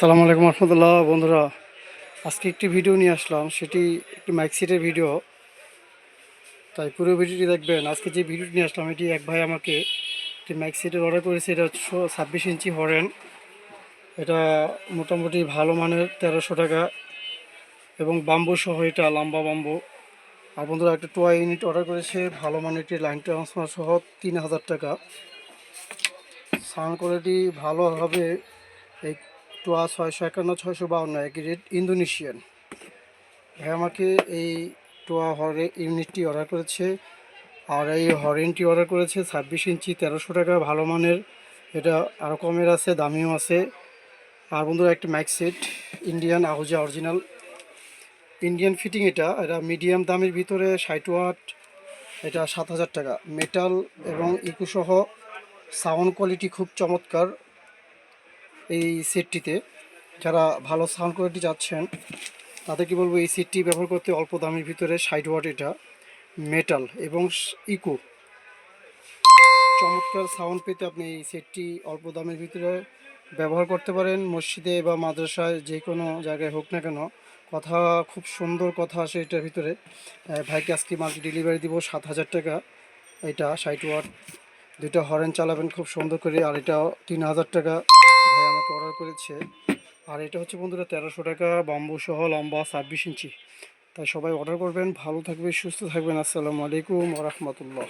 সালামু আলাইকুম রহমতুল্লাহ, বন্ধুরা। আজকে একটি ভিডিও নিয়ে আসলাম, সেটি একটি মাইক সেটের ভিডিও। তাই পুরো ভিডিওটি দেখবেন। আজকে যে ভিডিওটি নিয়ে আসলাম, এটি এক ভাই আমাকে একটি মাইক সেটের অর্ডার করেছে। এটা হচ্ছে ছাব্বিশ ইঞ্চি হরেন। এটা মোটামুটি ভালো মানের, তেরোশো টাকা। এবং বাম্বু সহ এটা লম্বা বাম্বু আর বন্ধুরা, একটা টোয়া ইউনিট অর্ডার করেছে। ভালো মানের একটি লাইন ট্রান্সফার সহ তিন হাজার টাকা। সাউন্ড কোয়ালিটি ভালো হবে। এই টোয়া ছয়শো একান্ন, ছয়শো বাউন্ন একই রেট ইন্দোনেশিয়ান। ভাই, আমাকে এই টোয়া হরে, ইউনিটটি অর্ডার করেছে। আর এই হরেনটি অর্ডার করেছে ছাব্বিশ ইঞ্চি, তেরোশো টাকা, ভালো মানের। এটা আরও কমের আছে, দামিও আছে। আর বন্ধুরা, একটা mike set Indian Ahuja original Indian fitting এটা এটা মিডিয়াম দামের ভিতরে ষাট ওয়াট, এটা সাত হাজার টাকা। মেটাল এবং ইকো সহ সাউন্ড কোয়ালিটি খুব চমৎকার। এই সেটটিতে যারা ভালো সাউন্ড কোয়ালিটি যাচ্ছেন তাদেরকে বলব, এই সেটটি ব্যবহার করতে অল্প দামের ভিতরে ষাট ওয়াট এটা মেটাল এবং ইকো চমৎকার সাউন্ড পেতে আপনি এই সেটটি অল্প দামের ভিতরে ব্যবহার করতে পারেন। মসজিদে বা মাদ্রাসায় যে কোনো জায়গায় হোক না কেন, কথা খুব সুন্দর কথা আসে এটার ভিতরে। ভাইকে আজকে মাল্টি ডেলিভারি দিব সাত হাজার টাকা। এটা ষাট ওয়াট দুইটা হরেন চালাবেন খুব সুন্দর করে, আর এটা তিন হাজার টাকা। ভাই আমাকে অর্ডার করেছে। আর এটা হচ্ছে বন্ধুরা তেরোশো টাকা বাম্বু সহ লম্বা ছাব্বিশ ইঞ্চি। তাই সবাই অর্ডার করবেন, ভালো থাকবে সুস্থ থাকবেন। আসসালামু আলাইকুম রহমতুল্লাহ।